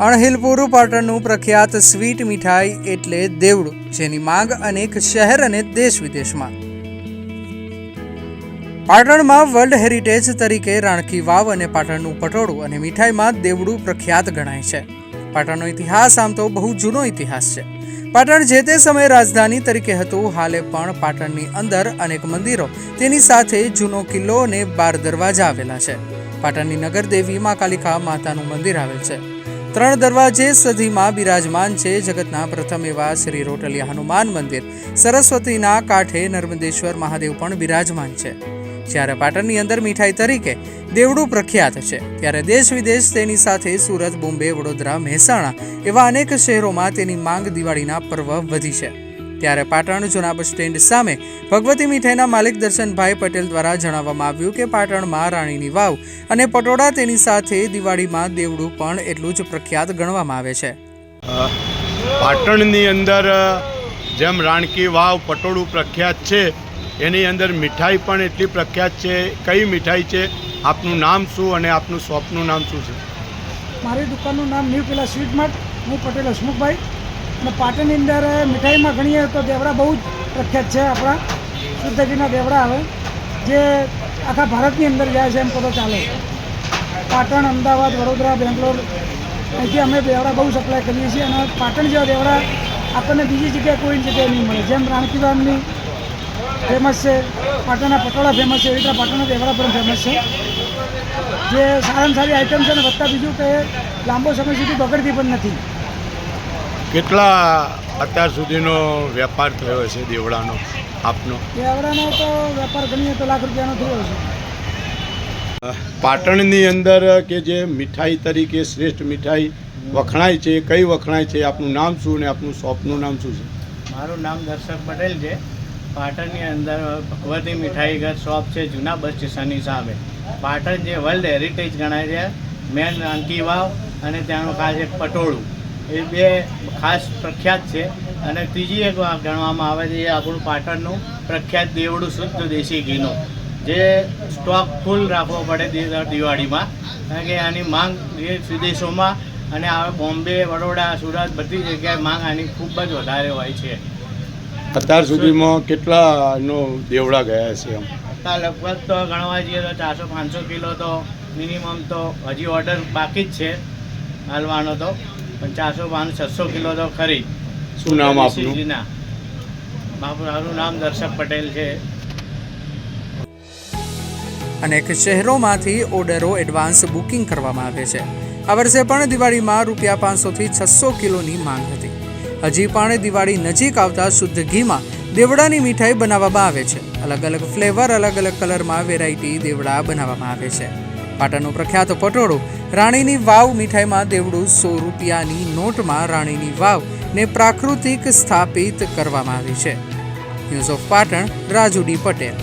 અણહિલપુર પાટણનું પ્રખ્યાત સ્વીટ મીઠાઈ એટલે દેવડું, જેની માંગ અનેક શહેર અને દેશ વિદેશમાં. પાટણમાં વર્લ્ડ હેરિટેજ તરીકે રાણકી વાવ અને પાટણનું પટોળું અને મીઠાઈમાં દેવડું પ્રખ્યાત ગણાય છે. પાટણનો ઇતિહાસ આમ તો બહુ જૂનો ઇતિહાસ છે. પાટણ જે તે સમયે રાજધાની તરીકે હતું, હાલે પણ પાટણની અંદર અનેક મંદિરો, તેની સાથે જૂનો કિલ્લો અને બાર દરવાજા આવેલા છે. પાટણની નગરદેવી મા કાલિકા માતાનું મંદિર આવેલ છે. ત્રણ દરવાજે સદીમાં બિરાજમાન છે જગતના પ્રથમ એવા શ્રી રોટલિયા હનુમાન મંદિર. સરસ્વતીના કાંઠે નર્મદેશ્વર મહાદેવ પણ બિરાજમાન છે. જ્યારે પાટણની અંદર મીઠાઈ તરીકે દેવડું પ્રખ્યાત છે, ત્યારે દેશ વિદેશ તેની સાથે સુરત, બોમ્બે, વડોદરા, મહેસાણા એવા અનેક શહેરોમાં તેની માંગ દિવાળીના પર્વ વધી છે. ત્યારે પાટણ જૂના બસ સ્ટેન્ડ સામે ભગવતી મીઠાઈના માલિક દર્શનભાઈ પટેલ દ્વારા જણાવવામાં આવ્યું કે પાટણમાં રાણીની વાવ અને પટોળા તેની સાથે દિવાળીમાં દેવડું પણ એટલું જ પ્રખ્યાત ગણવામાં આવે છે. પાટણની અંદર જેમ રાણકી વાવ પટોળું પ્રખ્યાત છે એની અંદર મીઠાઈ પણ એટલી પ્રખ્યાત છે. કઈ મીઠાઈ છે? આપનું નામ શું અને આપનું શોપનું નામ શું છે? મારી દુકાનનું નામ ન્યૂ પેલા સ્વીટ માર્ટ હું પટેલ હસમુખભાઈ. અને પાટણની અંદર મીઠાઈમાં ગણીએ તો દેવડા બહુ જ પ્રખ્યાત છે આપણા શુદ્ધજીના દેવડા આવે જે આખા ભારતની અંદર જાય છે એમ કહો ચાલે. પાટણ, અમદાવાદ, વડોદરા, બેંગ્લોર, અહીંથી અમે દેવડા બહુ સપ્લાય કરીએ છીએ અને પાટણ જેવા દેવડા આપણને બીજી જગ્યાએ કોઈ જગ્યાએ નહીં મળે. જેમ રાણકીવાવની ફેમસ છે, પાટણના પટોળા ફેમસ છે, એવી રીતે પાટણના દેવડા પણ ફેમસ છે. જે સારામાં સારી આઈટમ છે અને વધતા બીજું કે લાંબો સમય સુધી બગડતી પણ નથી. કેટલા અત્યાર સુધીનો વેપાર થયો છે દેવડાનો આપનો? દેવડાનો તો વેપાર ગણીએ તો લાખ રૂપિયાનો થયો છે પાટણની અંદર કે જે મીઠાઈ તરીકે શ્રેષ્ઠ મીઠાઈ વખણાય છે કઈ વખણાય છે આપનું નામ શું અને આપનું શોપનું નામ શું છે? મારું નામ દર્શક પટેલ છે. પાટણની અંદર ભગવતી મીઠાઈ ઘર શોપ છે જૂના બસ સ્ટેશનની સામે. પાટણ જે વર્લ્ડ હેરિટેજ ગણાય છે મેન રાણકી વાવ અને ત્યાંનું ખાસ એક પટોળું. એ બે ખાસ પ્રખ્યાત છે. અને ત્રીજી એક ગણવામાં આવે છે એ આપણું પાટણનું પ્રખ્યાત દેવડું શુદ્ધ દેશી ઘીનું. જે સ્ટોક ફૂલ રાખવો પડે દિવાળીમાં. કારણ કે આની માંગ દેશ વિદેશોમાં અને આ બોમ્બે વડોદરા સુરત બધી જગ્યાએ માંગ આની ખૂબ જ વધારે હોય છે. અત્યાર સુધીમાં કેટલાનો દેવડા ગયા છે અત્યારે લગભગ તો ગણવા જઈએ તો ચારસો પાંચસો કિલો તો મિનિમમ તો હજી ઓર્ડર બાકી જ છે હાલવાનો તો. પણ ચારસો પાંચસો છસો કિલો તો ખરી. શું નામ આપનું? મારું નામ દર્શક પટેલ છે. અનેક શહેરોમાંથી ઓર્ડરો એડવાન્સ બુકિંગ કરવામાં આવે છે. આ વર્ષે પણ દિવાળીમાં રૂપિયા પાંચસોથી છસો કિલોની માંગ હતી. હજી પણ દિવાળી નજીક આવતા શુદ્ધ ઘીમાં દેવડાની મીઠાઈ બનાવવામાં આવે છે. અલગ અલગ ફ્લેવર અલગ અલગ કલરમાં વેરાયટી દેવડા બનાવવામાં આવે છે. પાટણનું પ્રખ્યાત પટોળું, રાણીની વાવ મીઠાઈમાં દેવડું સો રૂપિયાની નોટમાં રાણીની વાવ ને પ્રાકૃતિક સ્થાપિત કરવામાં આવી છે. News of Patan Rajudi Patel.